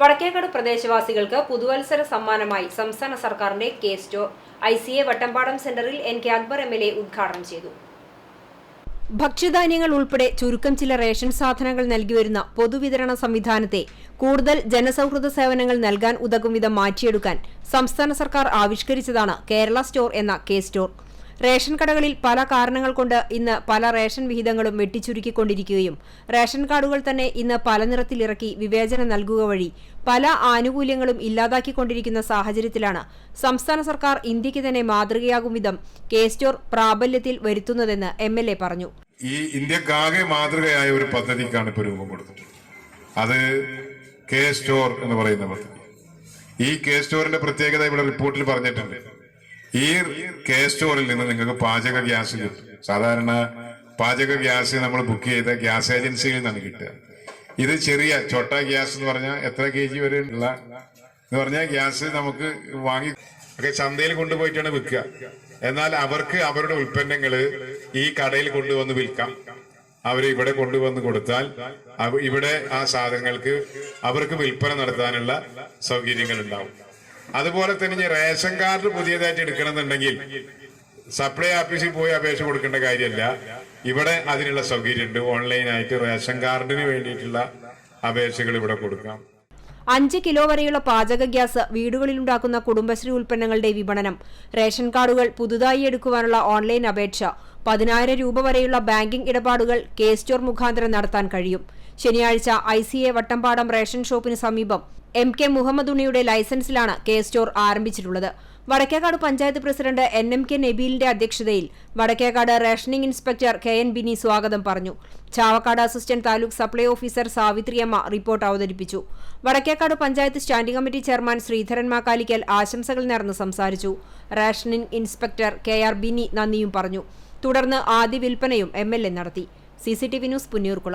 വടക്കേക്കാട് പ്രദേശവാസികൾക്ക് പുതുവത്സര സമ്മാനമായി സംസ്ഥാന സർക്കാരിന്റെ K store I C A Vattambadam സെന്ററിൽ N K Akbar M L A ഉദ്ഘാടനം ചെയ്തു. ഭക്ഷ്യധാന്യങ്ങൾ ഉൾപ്പെടെ ചുരുക്കം ചില റേഷൻ സാധനങ്ങൾ നൽകിവരുന്ന പൊതുവിതരണ സംവിധാനത്തെ കൂടുതൽ ജനസൗഹൃദ സേവനങ്ങൾ നൽകാൻ ഉതകും വിധം മാറ്റിയെടുക്കാൻ സംസ്ഥാന സർക്കാർ ആവിഷ്കരിച്ചതാണ് കേരള സ്റ്റോർ എന്ന കെ സ്റ്റോർ. റേഷൻ കടകളിൽ പല കാരണങ്ങൾ കൊണ്ട് ഇന്ന് പല റേഷൻ വിഹിതങ്ങളും വെട്ടിച്ചുരുക്കിക്കൊണ്ടിരിക്കുകയും റേഷൻ കാർഡുകൾ തന്നെ ഇന്ന് പല നിറത്തിലിറക്കി വിവേചനം നൽകുക വഴി പല ആനുകൂല്യങ്ങളും ഇല്ലാതാക്കിക്കൊണ്ടിരിക്കുന്ന സാഹചര്യത്തിലാണ് സംസ്ഥാന സർക്കാർ ഇന്ത്യയ്ക്ക് തന്നെ മാതൃകയാകും വിധം കെ സ്റ്റോർ പ്രാബല്യത്തിൽ വരുത്തുന്നതെന്ന് എം എൽ എ പറഞ്ഞു. ഈ ഇന്ത്യക്കാകെ മാതൃകയായ ഒരു പദ്ധതിക്കാണ് ഇപ്പോൾ രൂപം കൊടുത്തിട്ടുള്ളത്. അത് കെ സ്റ്റോർ എന്ന് പറയുന്ന പദ്ധതി. ഈ കെ സ്റ്റോറിന്റെ പ്രത്യേകത ഇവിടെ റിപ്പോർട്ടിൽ പറഞ്ഞിട്ടുണ്ട്. ഈ കെ സ്റ്റോറിൽ നിന്ന് നിങ്ങൾക്ക് പാചക ഗ്യാസ് കിട്ടും. സാധാരണ പാചക ഗ്യാസ് നമ്മൾ ബുക്ക് ചെയ്ത ഗ്യാസ് ഏജൻസിയിൽ നിന്നാണ് കിട്ടുക. ഇത് ചെറിയ ചോട്ട ഗ്യാസ് എന്ന് പറഞ്ഞാൽ എത്ര കെ ജി വരെ ഉള്ള എന്ന് പറഞ്ഞാൽ ഗ്യാസ് നമുക്ക് വാങ്ങി ഒക്കെ ചന്തയിൽ കൊണ്ടുപോയിട്ടാണ് വിൽക്കുക. എന്നാൽ അവർക്ക് അവരുടെ ഉൽപ്പന്നങ്ങൾ ഈ കടയിൽ കൊണ്ടുവന്ന് വിൽക്കാം. അവർ ഇവിടെ കൊണ്ടുവന്ന് കൊടുത്താൽ ഇവിടെ ആ സാധനങ്ങൾക്ക് അവർക്ക് വിൽപ്പന നടത്താനുള്ള സൗകര്യങ്ങൾ ഉണ്ടാവും. അതുപോലെ തന്നെ ഇനി റേഷൻ കാർഡ് പുതിയതായിട്ട് എടുക്കണമെന്നുണ്ടെങ്കിൽ സപ്ലൈ ഓഫീസിൽ പോയി അപേക്ഷ കൊടുക്കേണ്ട കാര്യമല്ല. ഇവിടെ അതിനുള്ള സൗകര്യമുണ്ട്. ഓൺലൈനായിട്ട് റേഷൻ കാർഡിന് വേണ്ടിയിട്ടുള്ള അപേക്ഷകൾ ഇവിടെ കൊടുക്കാം. അഞ്ച് കിലോ വരെയുള്ള പാചക ഗ്യാസ് വീടുകളിലുണ്ടാക്കുന്ന കുടുംബശ്രീ ഉൽപ്പന്നങ്ങളുടെ വിപണനം. റേഷൻ കാർഡുകൾ പുതുതായി എടുക്കുവാനുള്ള ഓൺലൈൻ അപേക്ഷ. പതിനായിരം രൂപ വരെയുള്ള ബാങ്കിംഗ് ഇടപാടുകൾ കെ സ്റ്റോർ മുഖാന്തരം നടത്താൻ കഴിയും. ശനിയാഴ്ച I C A Vattampadam ration ഷോപ്പിന് സമീപം എം കെ മുഹമ്മദ് ഉണ്ണിയുടെ ലൈസൻസിലാണ് K store ആരംഭിച്ചിട്ടുള്ളത്. Vadakkekad panchayat president N M K നബീലിന്റെ അധ്യക്ഷതയിൽ Vadakkekad rationing inspector K N Bini സ്വാഗതം പറഞ്ഞു. Chavakkad assistant taluk supply officer Savithriyamma report അവതരിപ്പിച്ചു. Vadakkekad panchayat standing committee chairman Sreedharan Makkalikkal ആശംസകൾ നേർന്ന് സംസാരിച്ചു. Rationing inspector K R Bini നന്ദിയും പറഞ്ഞു. തുടർന്ന് ആദ്യ വിൽപ്പനയും എം എൽ എ നടത്തി. CCTV news Punnoorkulam